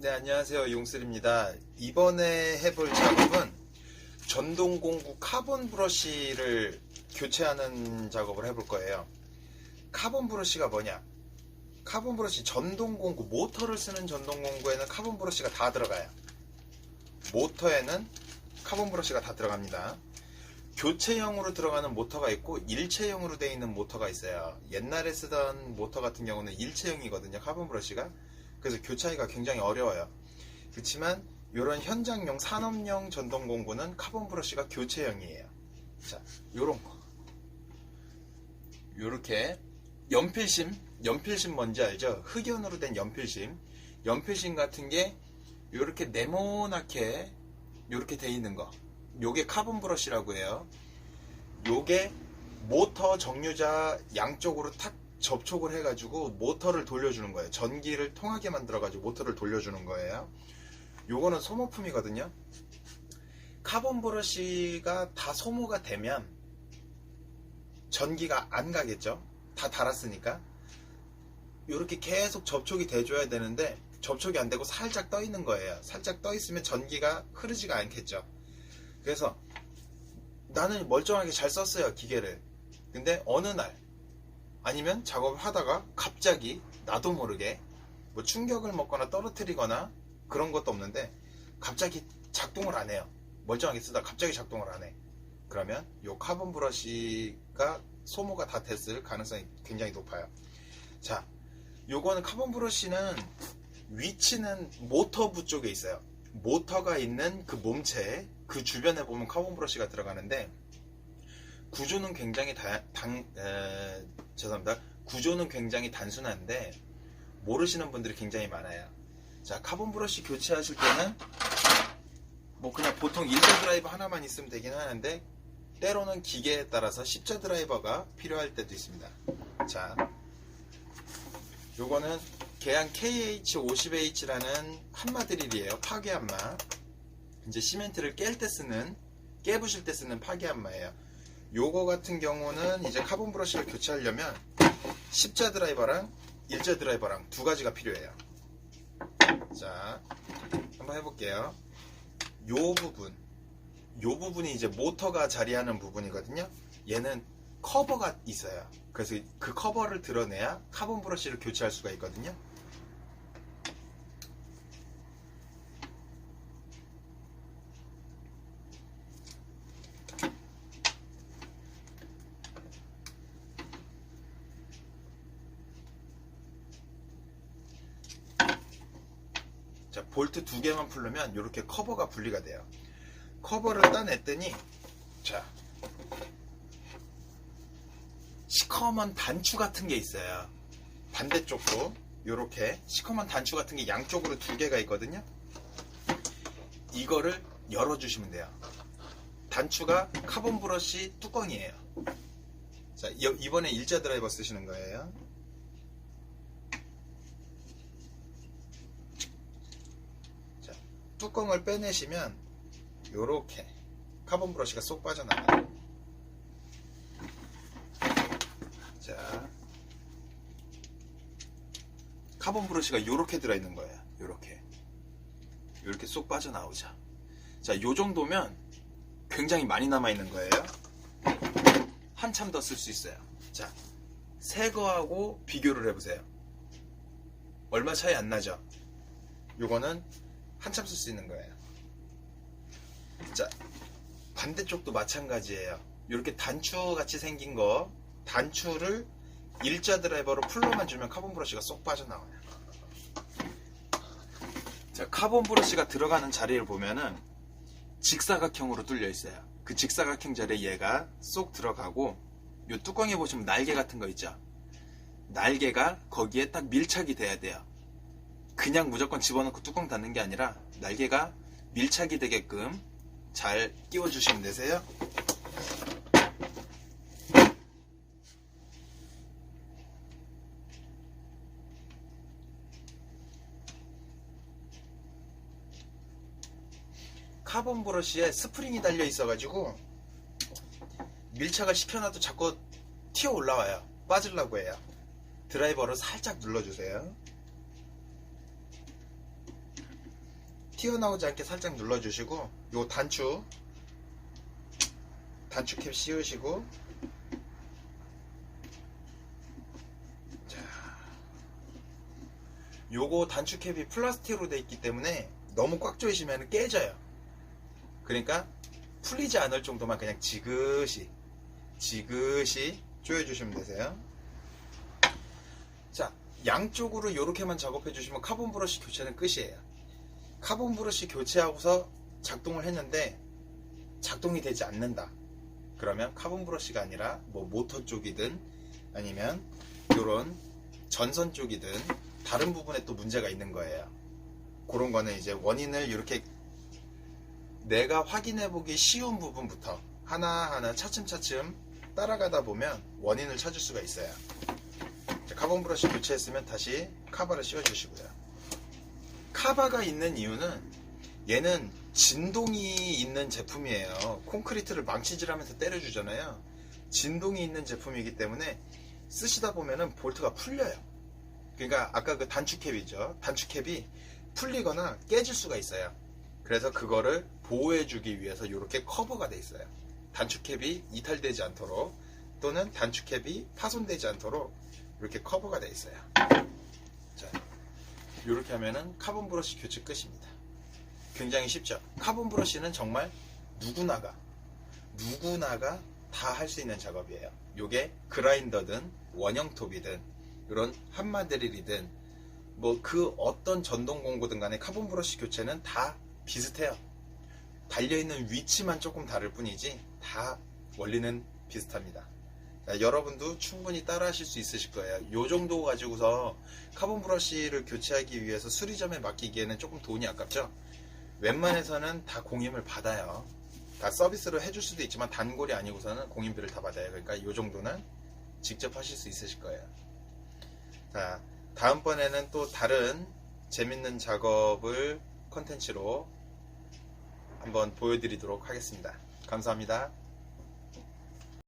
네, 안녕하세요. 용슬입니다. 이번에 해볼 작업은 전동 공구 카본 브러쉬를 교체하는 작업을 해볼 거예요. 카본 브러쉬가 뭐냐? 카본 브러쉬 전동 공구, 모터를 쓰는 전동 공구에는 카본 브러쉬가 다 들어가요. 모터에는 카본 브러쉬가 다 들어갑니다. 교체형으로 들어가는 모터가 있고 일체형으로 되어 있는 모터가 있어요. 옛날에 쓰던 모터 같은 경우는 일체형이거든요. 카본 브러쉬가. 그래서 교체하기가 굉장히 어려워요. 그렇지만 이런 현장용 산업용 전동 공구는 카본 브러쉬가 교체형이에요. 자, 요런 거. 요렇게 연필심, 연필심 뭔지 알죠? 흑연으로 된 연필심. 연필심 같은 게 요렇게 네모나게 요렇게 돼 있는 거. 요게 카본 브러쉬라고 해요. 요게 모터 정류자 양쪽으로 탁 접촉을 해가지고 모터를 돌려주는 거예요. 전기를 통하게 만들어가지고 모터를 돌려주는 거예요. 요거는 소모품이거든요. 카본 브러쉬가 다 소모가 되면 전기가 안 가겠죠. 다 달았으니까. 이렇게 계속 접촉이 돼줘야 되는데 접촉이 안 되고 살짝 떠 있는 거예요. 살짝 떠 있으면 전기가 흐르지가 않겠죠. 그래서 나는 멀쩡하게 잘 썼어요 기계를. 근데 어느 날 아니면 작업을 하다가 갑자기 나도 모르게 뭐 충격을 먹거나 떨어뜨리거나 그런 것도 없는데 갑자기 작동을 안 해요. 멀쩡하게 쓰다 갑자기 작동을 안 해. 그러면 요 카본 브러쉬가 소모가 다 됐을 가능성이 굉장히 높아요. 자, 요거는 카본 브러쉬는 위치는 모터부 쪽에 있어요. 모터가 있는 그 몸체 그 주변에 보면 카본 브러쉬가 들어가는데 구조는 굉장히 다, 당, 에, 죄송합니다. 구조는 굉장히 단순한데 모르시는 분들이 굉장히 많아요. 자, 카본 브러쉬 교체하실 때는 뭐 그냥 보통 일자 드라이버 하나만 있으면 되긴 하는데 때로는 기계에 따라서 십자 드라이버가 필요할 때도 있습니다. 자, 요거는 계양 KH50H라는 한마드릴이에요. 파괴 한마. 이제 시멘트를 깰 때 쓰는 깨부실 때 쓰는 파괴 한마예요. 요거 같은 경우는 이제 카본 브러쉬를 교체하려면 십자 드라이버랑 일자 드라이버랑 두 가지가 필요해요. 자, 한번 해볼게요. 요 부분, 요 부분이 이제 모터가 자리하는 부분이거든요. 얘는 커버가 있어요. 그래서 그 커버를 드러내야 카본 브러쉬를 교체할 수가 있거든요. 자, 볼트 두 개만 풀려면 이렇게 커버가 분리가 돼요. 커버를 따냈더니 자 시커먼 단추 같은 게 있어요. 반대쪽도 이렇게 시커먼 단추 같은 게 양쪽으로 두 개가 있거든요. 이거를 열어주시면 돼요. 단추가 카본 브러쉬 뚜껑이에요. 자, 이- 이번에 일자 드라이버 쓰시는 거예요. 자, 뚜껑을 빼내시면 요렇게 카본 브러쉬가 쏙 빠져나가요. 자, 카본 브러쉬가 요렇게 들어있는 거예요. 요렇게. 요렇게 쏙 빠져나오죠. 자, 요 정도면 굉장히 많이 남아있는 거예요. 한참 더 쓸 수 있어요. 자, 새 거하고 비교를 해보세요. 얼마 차이 안 나죠? 요거는 한참 쓸 수 있는 거예요. 자, 반대쪽도 마찬가지예요. 이렇게 단추 같이 생긴 거, 단추를 일자 드라이버로 풀로만 주면 카본 브러쉬가 쏙 빠져나와요. 자, 카본 브러쉬가 들어가는 자리를 보면은 직사각형으로 뚫려 있어요. 그 직사각형 자리에 얘가 쏙 들어가고, 이 뚜껑에 보시면 날개 같은 거 있죠? 날개가 거기에 딱 밀착이 돼야 돼요. 그냥 무조건 집어넣고 뚜껑 닫는 게 아니라 날개가 밀착이 되게끔 잘 끼워주시면 되세요. 카본 브러쉬에 스프링이 달려 있어가지고 밀착을 시켜놔도 자꾸 튀어 올라와요. 빠지려고 해요. 드라이버로 살짝 눌러주세요. 튀어나오지 않게 살짝 눌러주시고 요 단추. 단추 캡 씌우시고. 자. 요거 단추 캡이 플라스틱으로 돼 있기 때문에 너무 꽉 조이시면 깨져요. 그러니까 풀리지 않을 정도만 그냥 지그시 지그시 조여주시면 되세요. 자 양쪽으로 이렇게만 작업해 주시면 카본 브러쉬 교체는 끝이에요 카본 브러쉬 교체하고서 작동을 했는데 작동이 되지 않는다. 그러면 카본 브러쉬가 아니라 뭐 모터 쪽이든 아니면 이런 전선 쪽이든 다른 부분에 또 문제가 있는 거예요. 그런 거는 이제 원인을 이렇게 내가 확인해 보기 쉬운 부분부터 하나하나 차츰차츰 따라가다 보면 원인을 찾을 수가 있어요. 자, 카본 브러쉬 교체했으면 다시 카바를 씌워주시고요. 카바가 있는 이유는 얘는 진동이 있는 제품이에요. 콘크리트를 망치질하면서 때려주잖아요. 진동이 있는 제품이기 때문에 쓰시다 보면은 볼트가 풀려요. 그러니까 아까 그 단축캡이죠. 단축캡이 풀리거나 깨질 수가 있어요. 그래서 그거를 보호해주기 위해서 이렇게 커버가 돼 있어요. 단축캡이 이탈되지 않도록 또는 단축캡이 파손되지 않도록 이렇게 커버가 되어 있어요. 자, 이렇게 하면은 카본 브러쉬 교체 끝입니다. 굉장히 쉽죠? 카본 브러쉬는 정말 누구나가, 누구나가 다 할 수 있는 작업이에요. 요게 그라인더든 원형톱이든 이런 한마드릴이든 뭐 그 어떤 전동 공구든 간에 카본 브러쉬 교체는 다 비슷해요. 달려있는 위치만 조금 다를 뿐이지 다 원리는 비슷합니다. 자, 여러분도 충분히 따라 하실 수 있으실 거예요. 요 정도 가지고서 카본 브러쉬를 교체하기 위해서 수리점에 맡기기에는 조금 돈이 아깝죠? 웬만해서는 다 공임을 받아요. 다 서비스로 해줄 수도 있지만 단골이 아니고서는 공임비를 다 받아요. 그러니까 요 정도는 직접 하실 수 있으실 거예요. 자, 다음번에는 또 다른 재밌는 작업을 컨텐츠로 한번 보여드리도록 하겠습니다. 감사합니다.